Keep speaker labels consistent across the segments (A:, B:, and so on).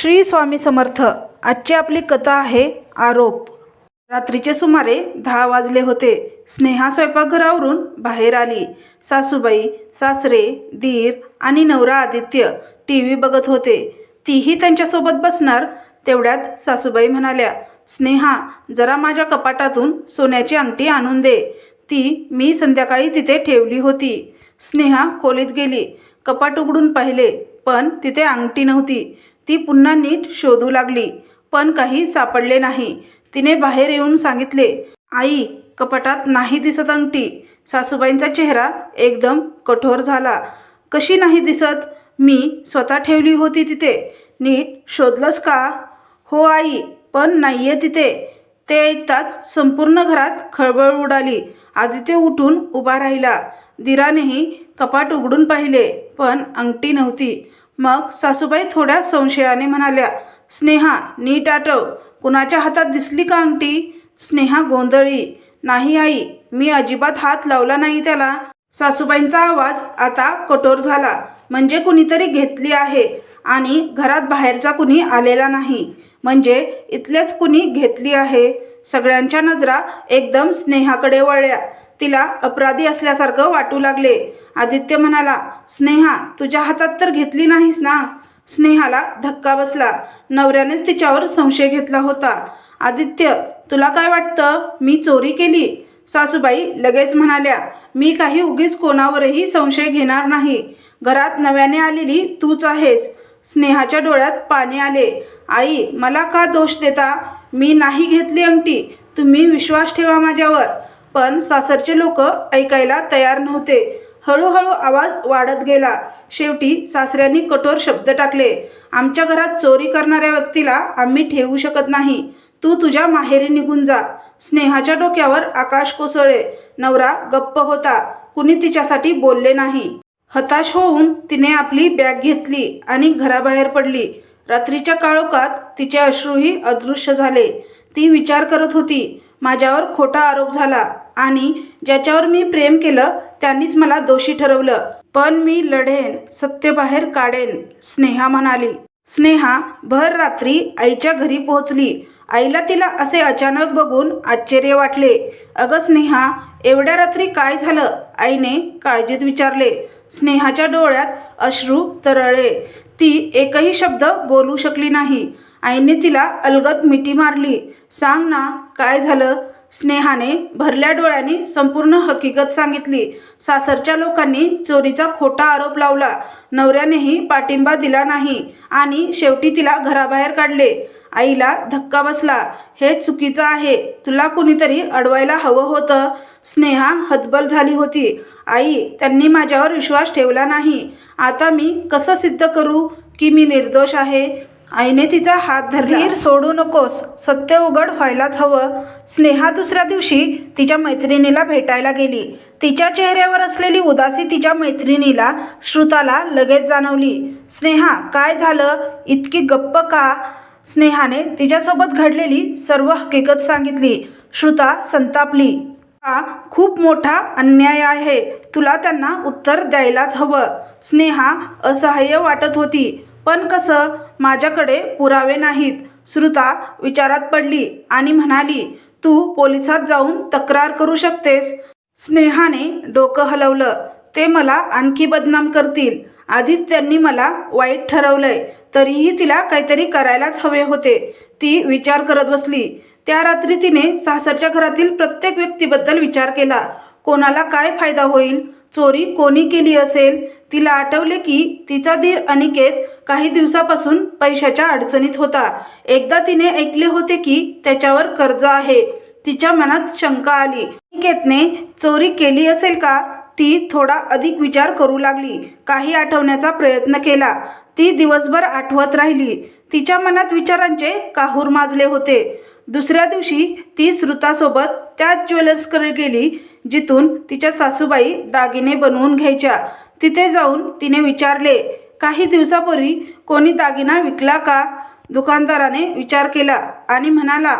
A: श्री स्वामी समर्थ आजची आपली कथा आहे आरोप. रात्रीचे सुमारे दहा वाजले होते. स्नेहा स्वयंपाकघरावरून बाहेर आली. सासूबाई सासरे दीर आणि नवरा आदित्य टी व्ही बघत होते. तीही त्यांच्यासोबत बसणार तेवढ्यात सासूबाई म्हणाल्या स्नेहा जरा माझ्या कपाटातून सोन्याची अंगठी आणून दे. ती मी संध्याकाळी तिथे ठेवली होती. स्नेहा खोलीत गेली. कपाट उघडून पाहिले पण तिथे अंगठी नव्हती. ती पुन्हा नीट शोधू लागली पण काही सापडले नाही. तिने बाहेर येऊन सांगितले आई कपाटात नाही दिसत अंगठी. सासूबाईंचा चेहरा एकदम कठोर झाला. कशी नाही दिसत? मी स्वतः ठेवली होती तिथे. नीट शोधलंस का? हो आई पण नाही आहे तिथे. ते ऐकताच संपूर्ण घरात खळबळ उडाली. आदित्य उठून उभा राहिला. दिरानेही कपाट उघडून पाहिले पण अंगठी नव्हती. मग सासूबाई थोड्या संशयाने म्हणाल्या स्नेहा नीट आठव कुणाच्या हातात दिसली का अंगठी? स्नेहा गोंधळी. नाही आई मी अजिबात हात लावला नाही त्याला. सासूबाईंचा आवाज आता कठोर झाला. म्हणजे कुणीतरी घेतली आहे आणि घरात बाहेरचा कुणी आलेला नाही. म्हणजे इथलेच कुणी घेतली आहे? सगळ्यांच्या नजरा एकदम स्नेहाकडे वळल्या. तिला अपराधी असल्यासारखं वाटू लागले. आदित्य म्हणाला स्नेहा तुझ्या हातात तर घेतली नाहीस ना? स्नेहाला धक्का बसला. नवऱ्यानेच तिच्यावर संशय घेतला होता. आदित्य तुला काय वाटतं? मी चोरी केली? सासूबाई लगेच म्हणाल्या मी काही उगीच कोणावरही संशय घेणार नाही. घरात नव्याने आलेली तूच आहेस. स्नेहाच्या डोळ्यात पाणी आले. आई मला का दोष देता? मी नाही घेतली अंगठी. तुम्ही विश्वास ठेवा माझ्यावर. पण सासरचे लोक ऐकायला तयार नव्हते. हळूहळू आवाज वाढत गेला. शेवटी सासऱ्यांनी कठोर शब्द टाकले. आमच्या घरात चोरी करणाऱ्या व्यक्तीला आम्ही ठेवू शकत नाही. तू तुझ्या माहेरी निघून जा. स्नेहाच्या डोक्यावर आकाश कोसळले. नवरा गप्प होता. कुणी तिच्यासाठी बोलले नाही. हताश होऊन तिने आपली बॅग घेतली आणि घराबाहेर पडली. रात्रीच्या काळोखात तिचे अश्रूही अदृश्य झाले. ती विचार करत होती. माझ्यावर खोटा आरोप झाला आणि ज्याच्यावर मी प्रेम केलं त्यांनीच मला दोषी ठरवलं. पण मी लढेन सत्य बाहेर काढेन स्नेहा म्हणाली. स्नेहा भर रात्री आईच्या घरी पोहोचली. आईला तिला असे अचानक बघून आश्चर्य वाटले. अगं स्नेहा एवढ्या रात्री काय झालं? आईने काळजीत विचारले. स्नेहाच्या डोळ्यात अश्रू तरळले. ती एकही शब्द बोलू शकली नाही. आईने तिला अलगद मिठी मारली. सांग ना काय झालं? स्नेहाने भरल्या डोळ्यांनी संपूर्ण हकीकत सांगितली. सासरच्या लोकांनी चोरीचा खोटा आरोप लावला. नवऱ्यानेही पाठिंबा दिला नाही आणि शेवटी तिला घराबाहेर काढले. आईला धक्का बसला. हे चुकीचं आहे. तुला कुणीतरी अडवायला हवं होतं. स्नेहा हतबल झाली होती. आई त्यांनी माझ्यावर विश्वास ठेवला नाही. आता मी कसं सिद्ध करू की मी निर्दोष आहे? आईने तिचा हात धरला धीर सोडू नकोस. सत्य उघड व्हायलाच हवं. स्नेहा दुसऱ्या दिवशी तिच्या मैत्रिणीला भेटायला गेली. तिच्या चेहऱ्यावर असलेली उदासी तिच्या मैत्रिणीला श्रुताला लगेच जाणवली. स्नेहा काय झालं? इतकी गप्प का? स्नेहाने तिच्यासोबत घडलेली सर्व हकीकत सांगितली. श्रुता संतापली. हा खूप मोठा अन्याय आहे. तुला त्यांना उत्तर द्यायलाच हवं. स्नेहा असहाय्य वाटत होती. पण कसं माझ्याकडे पुरावे नाहीत. श्रुता विचारात पडली आणि म्हणाली तू पोलिसात जाऊन तक्रार करू शकतेस. स्नेहाने डोकं हलवलं. ते मला आणखी बदनाम करतील. आधीच त्यांनी मला वाईट ठरवलंय. तरीही तिला काहीतरी करायलाच हवे होते. ती विचार करत बसली. त्या रात्री तिने सासरच्या घरातील प्रत्येक व्यक्तीबद्दल विचार केला. कोणाला काय फायदा होईल? चोरी कोणी केली असेल? तिला आठवले की तिचा धीर अनिकेत काही दिवसापासून पैशाच्या अडचणीत होता. एकदा तिने ऐकले होते की त्याच्यावर कर्ज आहे. तिच्या मनात शंका आली. निकेतने चोरी केली असेल का ती थोडा अधिक विचार करू लागली. काही आठवण्याचा प्रयत्न केला. ती दिवसभर आठवत राहिली. तिच्या मनात विचारांचे काहूर माजले होते. दुसऱ्या दिवशी ती श्रुतासोबत त्याच ज्वेलर्सकडे गेली जिथून तिच्या सासूबाई दागिने बनवून घ्यायच्या. तिथे जाऊन तिने विचारले काही दिवसापूर्वी कोणी दागिना विकला का? दुकानदाराने विचार केला आणि म्हणाला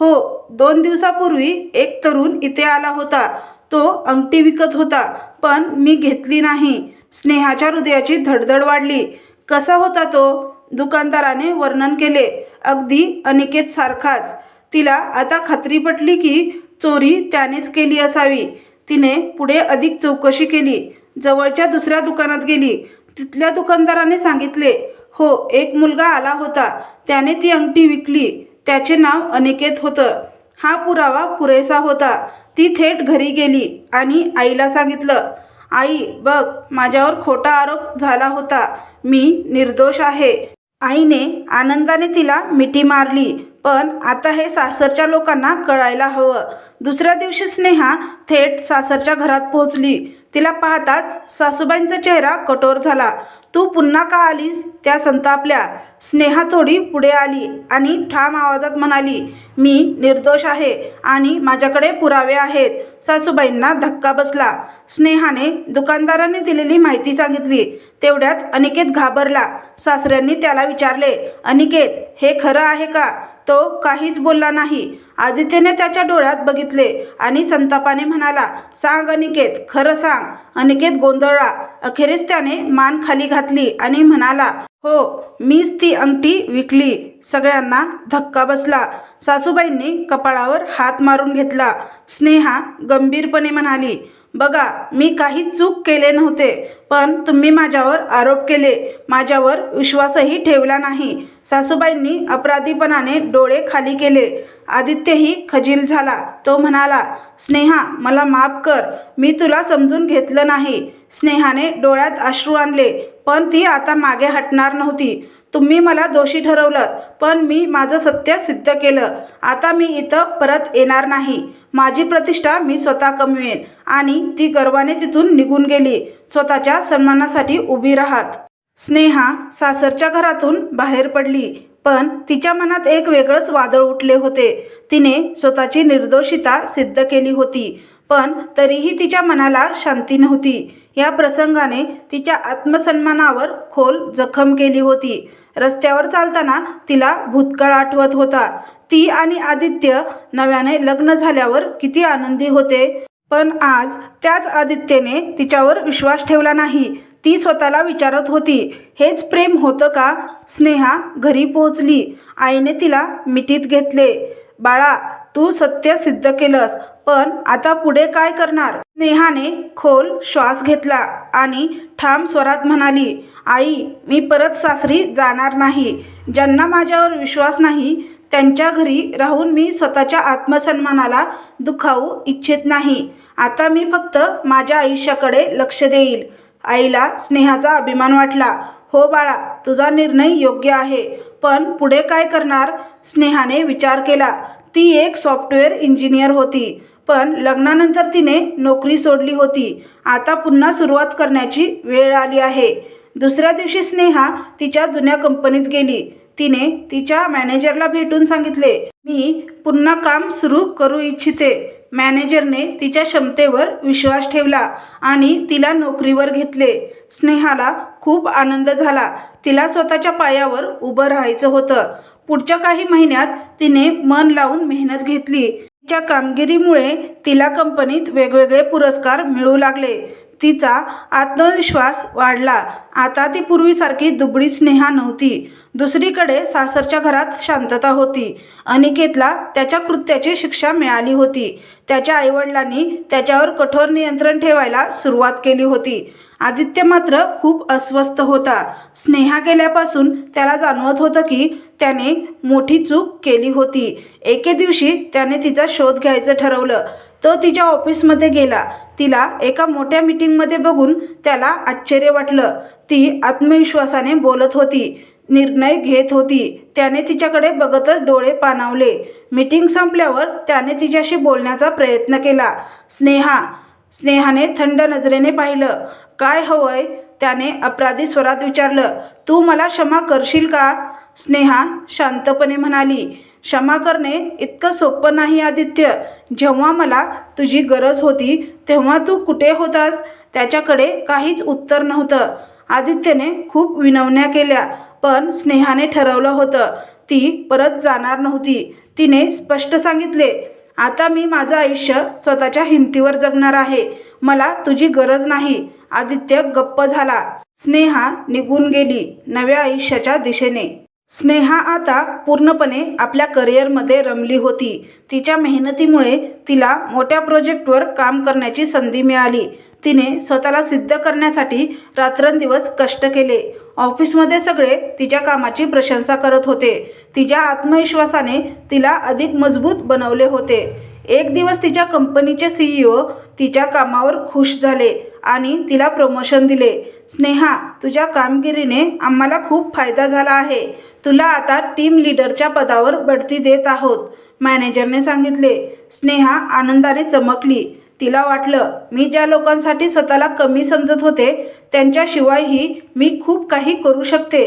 A: हो दोन दिवसापूर्वी एक तरुण इथे आला होता. तो अंगठी विकत होता पण मी घेतली नाही. स्नेहाच्या हृदयाची धडधड वाढली. कसा होता तो? दुकानदाराने वर्णन केले अगदी अनिकेत सारखाच. तिला आता खात्री पटली की चोरी त्यानेच केली असावी. तिने पुढे अधिक चौकशी केली. जवळच्या दुसऱ्या दुकानात गेली. तिथल्या दुकानदाराने सांगितले हो एक मुलगा आला होता. त्याने ती अंगठी विकली. त्याचे नाव अनिकेत होतं. हा पुरावा पुरेसा होता. ती थेट घरी गेली आणि आईला सांगितलं आई बघ माझ्यावर खोटा आरोप झाला होता. मी निर्दोष आहे. आईने आनंदाने तिला मिठी मारली पण आता हे सासरच्या लोकांना कळायला हवं. दुसऱ्या दिवशी स्नेहा थेट सासरच्या घरात पोहोचली. तिला पाहताच सासूबाईंचा चेहरा कठोर झाला. तू पुन्हा का आलीस? त्या संतापल्या. स्नेहा थोडी पुढे आली आणि ठाम आवाजात म्हणाली मी निर्दोष आहे आणि माझ्याकडे पुरावे आहेत. सासूबाईंना धक्का बसला. स्नेहाने दुकानदाराने दिलेली माहिती सांगितली. तेवढ्यात अनिकेत घाबरला. सासऱ्यांनी त्याला विचारले अनिकेत हे खरं आहे का? तो काहीच बोलला नाही. आदित्यने त्याच्या डोळ्यात बघितले आणि संतापाने म्हणाला सांग अनिकेत खरं सांग. अनिकेत गोंधळला. अखेरीस त्याने मान खाली घातली आणि म्हणाला हो मीच ती अंगठी विकली. सगळ्यांना धक्का बसला. सासूबाईंनी कपाळावर हात मारून घेतला. स्नेहा गंभीरपणे म्हणाली बघा मी काही चूक केले नव्हते पण तुम्ही माझ्यावर आरोप केले. माझ्यावर विश्वासही ठेवला नाही. सासूबाईंनी अपराधीपणाने डोळे खाली केले. आदित्यही खजील झाला. तो म्हणाला स्नेहा मला माफ कर. मी तुला समजून घेतलं नाही. स्नेहाने डोळ्यात अश्रू आणले पण ती आता मागे हटणार नव्हती. तुम्ही मला दोषी ठरवलं पण मी माझं सत्य सिद्ध केलं. आता मी इथं परत येणार नाही. माझी प्रतिष्ठा मी स्वतः कमवेन आणि ती गर्वाने तिथून निघून गेली. स्वतःच्या सन्मानासाठी उभी राहत. स्नेहा सासरच्या घरातून बाहेर पडली पण तिच्या मनात एक वेगळंच वादळ उठले होते. तिने स्वतःची निर्दोषिता सिद्ध केली होती पण तरीही तिच्या मनाला शांती नव्हती. या प्रसंगाने तिच्या आत्मसन्मानावर खोल जखम केली होती. रस्त्यावर चालताना तिला भूतकाळ आठवत होता. ती आणि आदित्य नव्याने लग्न झाल्यावर किती आनंदी होते. पण आज त्याच आदित्यने तिच्यावर विश्वास ठेवला नाही. ती स्वतःला विचारत होती हेच प्रेम होतं का स्नेहा घरी पोहोचली. आईने तिला मिठीत घेतले बाळा तू सत्य सिद्ध केलंस. पण आता पुढे काय करणार? स्नेहाने खोल श्वास घेतला आणि ठाम स्वरात म्हणाली आई मी परत सासरी जाणार नाही. ज्यांना माझ्यावर विश्वास नाही त्यांच्या घरी राहून मी स्वतःच्या आत्मसन्मानाला दुखावू इच्छित नाही. आता मी फक्त माझ्या आयुष्याकडे लक्ष देईल. आईला स्नेहाचा अभिमान वाटला हो बाळा तुझा निर्णय योग्य आहे. पण पुढे काय करणार? स्नेहाने विचार केला ती एक सॉफ्टवेअर इंजिनियर होती. पण लग्नानंतर तिने नोकरी सोडली होती. आता पुन्हा सुरुवात करण्याची वेळ आली आहे. दुसऱ्या दिवशी स्नेहा तिच्या जुन्या कंपनीत गेली. तिने तिच्या मॅनेजरला भेटून सांगितले मी पुन्हा काम सुरू करू इच्छिते. मॅनेजरने तिच्या क्षमतेवर विश्वास ठेवला आणि तिला नोकरीवर घेतले. स्नेहाला खूप आनंद झाला. तिला स्वतःच्या पायावर उभं राहायचं होतं. पुढच्या काही महिन्यात तिने मन लावून मेहनत घेतली. तिच्या कामगिरीमुळे तिला कंपनीत वेगवेगळे पुरस्कार मिळू लागले. तिचा आत्मविश्वास वाढला. आता ती पूर्वीसारखी दुबळी स्नेहा नव्हती. दुसरीकडे सासरच्या घरात शांतता होती. अनिकेतला त्याच्या कृत्याची शिक्षा मिळाली होती. त्याच्या आईवडिलांनी त्याच्यावर कठोर नियंत्रण ठेवायला सुरुवात केली होती. आदित्य मात्र खूप अस्वस्थ होता. स्नेहा गेल्यापासून त्याला जाणवत होतं की त्याने मोठी चूक केली होती. एके दिवशी त्याने तिचा शोध घ्यायचं ठरवलं. तो तिच्या ऑफिसमध्ये गेला. तिला एका मोठ्या मीटिंगमध्ये बघून त्याला आश्चर्य वाटलं. ती आत्मविश्वासाने बोलत होती. निर्णय घेत होती. त्याने तिच्याकडे बघतच डोळे पाणावले. मीटिंग संपल्यावर त्याने तिच्याशी बोलण्याचा प्रयत्न केला. स्नेहा स्नेहाने थंड नजरेने पाहिलं. काय हवंय त्याने अपराधी स्वरात विचारलं. तू मला क्षमा करशील का? स्नेहा शांतपणे म्हणाली. क्षमा करणे इतकं सोपं नाही आदित्य. जेव्हा मला तुझी गरज होती तेव्हा तू कुठे होतास? त्याच्याकडे काहीच उत्तर नव्हतं. आदित्यने खूप विनवण्या केल्या पण स्नेहाने ठरवलं होतं. ती परत जाणार नव्हती. तिने स्पष्ट सांगितले आता मी माझं आयुष्य स्वतःच्या हिमतीवर जगणार आहे. मला तुझी गरज नाही. आदित्य गप्प झाला. स्नेहा निघून गेली नव्या आयुष्याच्या दिशेने. स्नेहा आता पूर्णपणे आपल्या करिअरमध्ये रमली होती. तिच्या मेहनतीमुळे तिला मोठ्या प्रोजेक्टवर काम करण्याची संधी मिळाली. तिने स्वतःला सिद्ध करण्यासाठी रात्रंदिवस कष्ट केले. ऑफिसमध्ये सगळे तिच्या कामाची प्रशंसा करत होते. तिच्या आत्मविश्वासाने तिला अधिक मजबूत बनवले होते. एक दिवस तिच्या कंपनीचे सीईओ तिच्या कामावर खुश झाले आणि तिला प्रमोशन दिले. स्नेहा तुझ्या कामगिरीने आम्हाला खूप फायदा झाला आहे. तुला आता टीम लीडरच्या पदावर बढती देत आहोत. मॅनेजरने सांगितले. स्नेहा आनंदाने चमकली. तिला वाटलं. मी ज्या लोकांसाठी स्वतःला कमी समजत होते त्यांच्याशिवायही मी खूप काही करू शकते.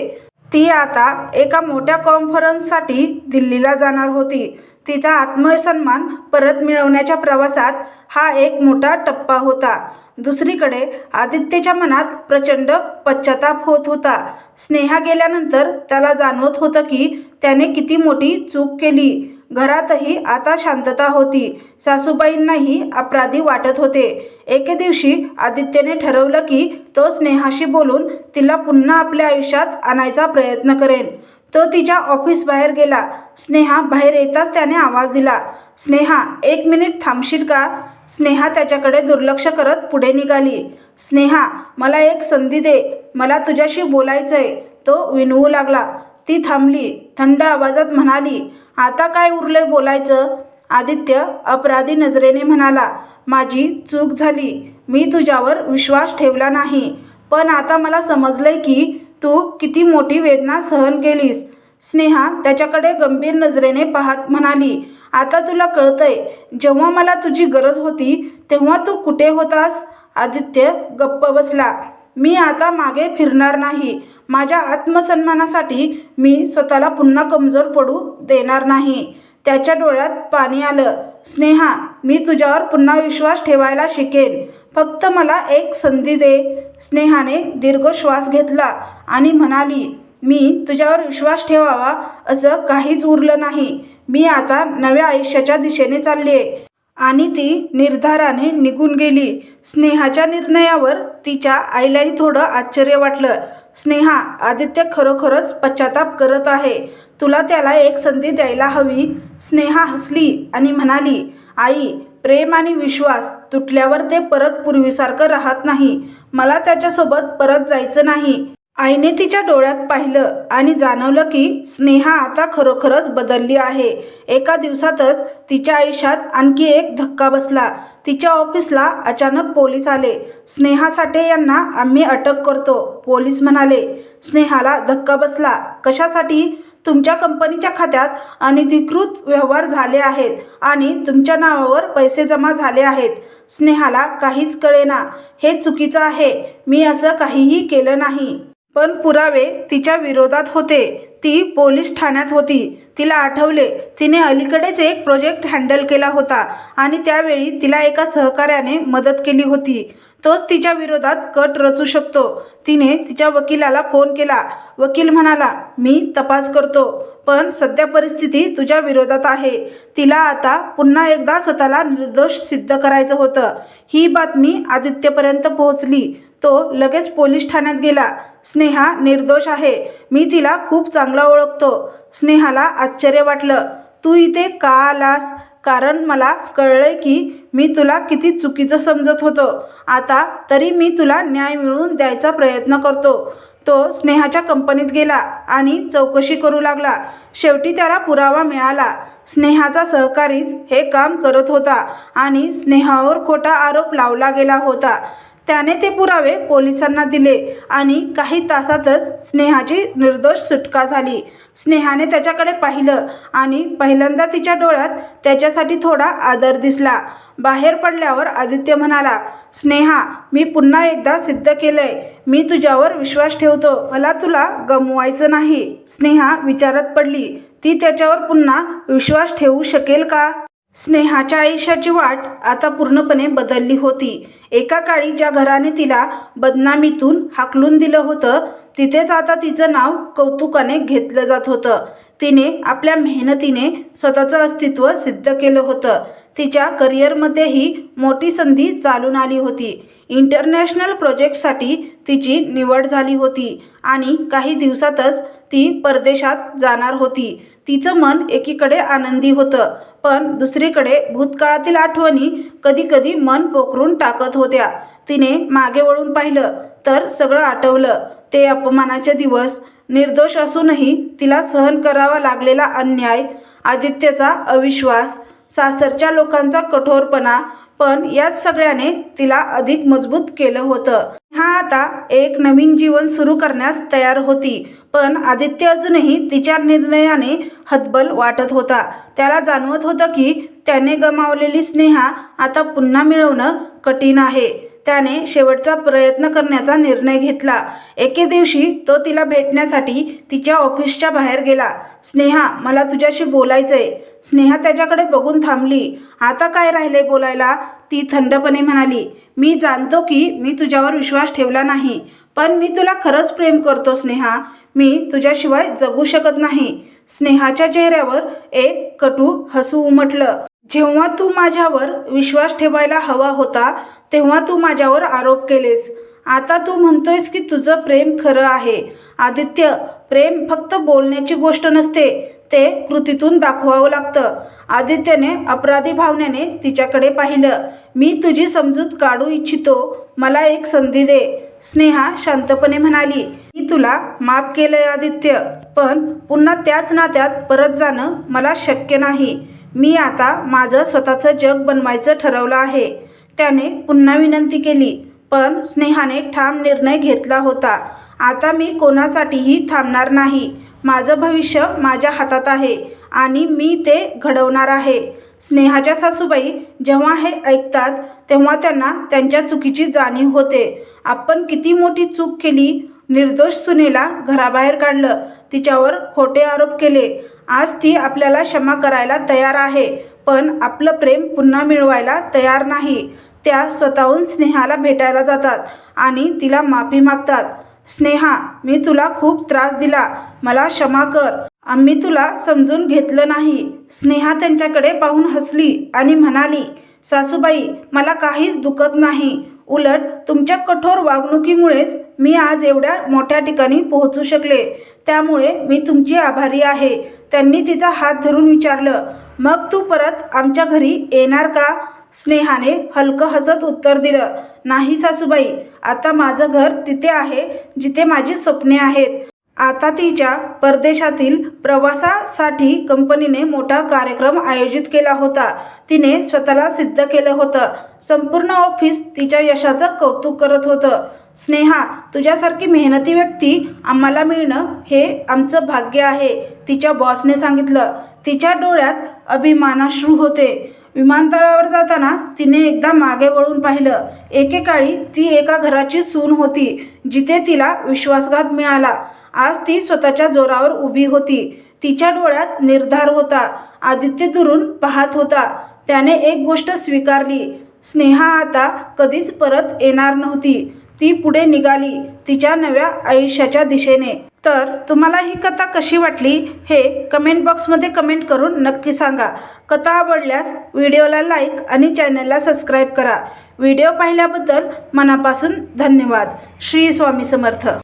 A: ती आता एका मोठ्या कॉन्फरन्ससाठी दिल्लीला जाणार होती. तिचा आत्मसन्मान परत मिळवण्याच्या प्रवासात हा एक मोठा टप्पा होता. दुसरीकडे आदित्यच्या मनात प्रचंड पश्चाताप होत होता. स्नेहा गेल्यानंतर त्याला जाणवत होतं की त्याने किती मोठी चूक केली. घरातही आता शांतता होती. सासूबाईंनाही अपराधी वाटत होते. एके दिवशी आदित्यने ठरवलं की तो स्नेहाशी बोलून तिला पुन्हा आपल्या आयुष्यात आणायचा प्रयत्न करेन. तो तिच्या ऑफिस बाहेर गेला. स्नेहा बाहेर येताच त्याने आवाज दिला. स्नेहा एक मिनिट थांबशील का? स्नेहा त्याच्याकडे दुर्लक्ष करत पुढे निघाली. स्नेहा मला एक संधी दे. मला तुझ्याशी बोलायचंय. तो विनवू लागला. ती थांबली थंड आवाजात म्हणाली आता काय उरले बोलायचं? आदित्य अपराधी नजरेने म्हणाला माझी चूक झाली. मी तुझ्यावर विश्वास ठेवला नाही. पण आता मला समजलंय की तू किती मोठी वेदना सहन केलीस. स्नेहा त्याच्याकडे गंभीर नजरेने पाहत म्हणाली आता तुला कळतंय जेव्हा मला तुझी गरज होती तेव्हा तू कुठे होतास? आदित्य गप्प बसला मी आता मागे फिरणार नाही. माझ्या आत्मसन्मानासाठी मी स्वतःला पुन्हा कमजोर पडू देणार नाही. त्याच्या डोळ्यात पाणी आलं. स्नेहा मी तुझ्यावर पुन्हा विश्वास ठेवायला शिकेन. फक्त मला एक संधी दे. स्नेहाने दीर्घ श्वास घेतला आणि म्हणाली मी तुझ्यावर विश्वास ठेवावा असं काहीच उरलं नाही. मी आता नव्या आयुष्याच्या दिशेने चालली आहे आणि ती निर्धाराने निघून गेली. स्नेहाच्या निर्णयावर तिच्या आईलाही थोडं आश्चर्य वाटलं. स्नेहा आदित्य खरोखरच पश्चाताप करत आहे. तुला त्याला एक संधी द्यायला हवी. स्नेहा हसली आणि म्हणाली आई प्रेम आणि विश्वास तुटल्यावर ते परत पूर्वीसारखं राहत नाही. मला त्याच्यासोबत परत जायचं नाही. आईने तिच्या डोळ्यात पाहिलं आणि जाणवलं की स्नेहा आता खरोखरच बदलली आहे. एका दिवसातच तिच्या आयुष्यात आणखी एक धक्का बसला. तिच्या ऑफिसला अचानक पोलीस आले. स्नेहा साठे यांना आम्ही अटक करतो पोलीस म्हणाले. स्नेहाला धक्का बसला. कशासाठी? तुमच्या कंपनीच्या खात्यात अनधिकृत व्यवहार झाले आहेत आणि तुमच्या नावावर पैसे जमा झाले आहेत. स्नेहाला काहीच कळेना. हे चुकीचं आहे. मी असं काहीही केलं नाही. पण पुरावे तिच्या विरोधात होते. ती पोलीस ठाण्यात होती. तिला आठवले. तिने अलीकडेच एक प्रोजेक्ट हँडल केला होता आणि त्यावेळी तिला एका सहकार्याने मदत केली होती. तोच तिच्या विरोधात कट रचू शकतो. तिने तिच्या वकिलाला फोन केला. वकील म्हणाला मी तपास करतो पण सध्या परिस्थिती तुझ्या विरोधात आहे. तिला आता पुन्हा एकदा स्वतःला निर्दोष सिद्ध करायचं होतं. ही बातमी आदित्यपर्यंत पोहोचली. तो लगेच पोलीस ठाण्यात गेला. स्नेहा निर्दोष आहे. मी तिला खूप चांगला ओळखतो. स्नेहाला आश्चर्य वाटलं. तू इथे का आलास? कारण मला कळलंय की मी तुला किती चुकीचं समजत होतो. आता तरी मी तुला न्याय मिळवून द्यायचा प्रयत्न करतो. तो स्नेहाच्या कंपनीत गेला आणि चौकशी करू लागला. शेवटी त्याला पुरावा मिळाला. स्नेहाचा सहकारीच हे काम करत होता आणि स्नेहावर खोटा आरोप लावला गेला होता. त्याने ते पुरावे पोलिसांना दिले आणि काही तासातच स्नेहाची निर्दोष सुटका झाली. स्नेहाने त्याच्याकडे पाहिलं आणि पहिल्यांदा तिच्या डोळ्यात त्याच्यासाठी थोडा आदर दिसला. बाहेर पडल्यावर आदित्य म्हणाला स्नेहा मी पुन्हा एकदा सिद्ध केलंय. मी तुझ्यावर विश्वास ठेवतो. मला तुला गमवायचं नाही. स्नेहा विचारत पडली ती त्याच्यावर पुन्हा विश्वास ठेवू शकेल का? स्नेहाच्या आयुष्याची वाट आता पूर्णपणे बदलली होती. एका काळी ज्या घराने तिला बदनामीतून हाकलून दिलं होतं तिथेच आता तिचं नाव कौतुकाने घेतलं जात होतं. तिने आपल्या मेहनतीने स्वतःचं अस्तित्व सिद्ध केलं होतं. तिच्या करिअरमध्येही मोठी संधी चालून आली होती. इंटरनॅशनल प्रोजेक्टसाठी तिची निवड झाली होती आणि काही दिवसातच ती परदेशात जाणार होती. तिचं मन एकीकडे आनंदी होतं पण दुसरीकडे भूतकाळातील आठवणी कधीकधी मन पोखरून टाकत होत्या. तिने मागे वळून पाहिलं तर सगळं आठवलं. ते अपमानाचे दिवस निर्दोष असूनही तिला सहन करावा लागलेला अन्याय आदित्यचा अविश्वास सासरच्या लोकांचा कठोरपणा पण याच सगळ्याने तिला अधिक मजबूत केलं होतं. हा आता एक नवीन जीवन सुरू करण्यास तयार होती पण आदित्य अजूनही तिच्या निर्णयाने हतबल वाटत होता. त्याला जाणवत होतं की त्याने गमावलेली स्नेहा आता पुन्हा मिळवणं कठीण आहे. त्याने शेवटचा प्रयत्न करण्याचा निर्णय घेतला. एके दिवशी तो तिला भेटण्यासाठी तिच्या ऑफिसच्या बाहेर गेला. स्नेहा मला तुझ्याशी बोलायचंय. स्नेहा त्याच्याकडे बघून थांबली. आता काय राहिले बोलायला? ती थंडपणे म्हणाली. मी जाणतो की मी तुझ्यावर विश्वास ठेवला नाही पण मी तुला खरंच प्रेम करतो स्नेहा. मी तुझ्याशिवाय जगू शकत नाही. स्नेहाच्या चेहऱ्यावर एक कटू हसू उमटलं. जेव्हा तू माझ्यावर विश्वास ठेवायला हवा होता तेव्हा तू माझ्यावर आरोप केलेस. आता तू म्हणतोयस की तुझं प्रेम खरं आहे. आदित्य प्रेम फक्त बोलण्याची गोष्ट नसते ते कृतीतून दाखवावं लागतं. आदित्यने अपराधी भावनेने तिच्याकडे पाहिलं. मी तुझी समजूत काढू इच्छितो. मला एक संधी दे. स्नेहा शांतपणे म्हणाली मी तुला माफ केलंय आदित्य. पण पुन्हा त्याच नात्यात परत जाणं मला शक्य नाही. मी आता माझं स्वतःचं जग बनवायचं ठरवलं आहे. त्याने पुन्हा विनंती केली पण स्नेहाने ठाम निर्णय घेतला होता. आता मी कोणासाठीही थांबणार नाही. माझं भविष्य माझ्या हातात आहे आणि मी ते घडवणार आहे. स्नेहाच्या सासूबाई जेव्हा हे ऐकतात तेव्हा त्यांना त्यांच्या चुकीची जाणीव होते. आपण किती मोठी चूक केली निर्दोष सुनेला घराबाहेर काढलं. तिच्यावर खोटे आरोप केले. आज ती आपल्याला क्षमा करायला तयार आहे पण आपलं प्रेम पुन्हा मिळवायला तयार नाही. त्या स्वतःहून स्नेहाला भेटायला जातात आणि तिला माफी मागतात. स्नेहा मी तुला खूप त्रास दिला. मला क्षमा कर. आम्ही तुला समजून घेतलं नाही स्नेहा त्यांच्याकडे पाहून हसली आणि म्हणाली सासूबाई मला काहीच दुखत नाही. उलट तुमच्या कठोर वागणुकीमुळेच मी आज एवढ्या मोठ्या ठिकाणी पोहोचू शकले. त्यामुळे मी तुमची आभारी आहे. त्यांनी तिचा हात धरून विचारलं मग तू परत आमच्या घरी येणार का? स्नेहाने हलकं हसत उत्तर दिलं नाही सासूबाई आता माझं घर तिथे आहे जिथे माझी स्वप्ने आहेत. आता तिच्या परदेशातील प्रवासासाठी कंपनीने मोठा कार्यक्रम आयोजित केला होता. तिने स्वतःला सिद्ध केलं होतं. संपूर्ण ऑफिस तिच्या यशाचं कौतुक करत होतं. स्नेहा तुझ्यासारखी मेहनती व्यक्ती आम्हाला मिळणं हे आमचं भाग्य आहे तिच्या बॉसने सांगितलं. तिच्या डोळ्यात अभिमानाश्रू होते. विमानतळावर जाताना तिने एकदा मागे वळून पाहिलं. एकेकाळी ती एका घराची सून होती जिथे तिला विश्वासघात मिळाला. आज ती स्वतःच्या जोरावर उभी होती. तिच्या डोळ्यात निर्धार होता. आदित्य दुरून पाहत होता. त्याने एक गोष्ट स्वीकारली. स्नेहा आता कधीच परत येणार नव्हती. ती पुढे निघाली. तिच्या नव्या आयुष्याच्या दिशेने. तर तुम्हाला ही कथा कशी वाटली हे कमेंट बॉक्समध्ये कमेंट करून नक्की सांगा. कथा आवडल्यास व्हिडिओला लाईक आणि चॅनलला सबस्क्राईब करा. व्हिडिओ पाहिल्याबद्दल मनापासून धन्यवाद. श्री स्वामी समर्थ.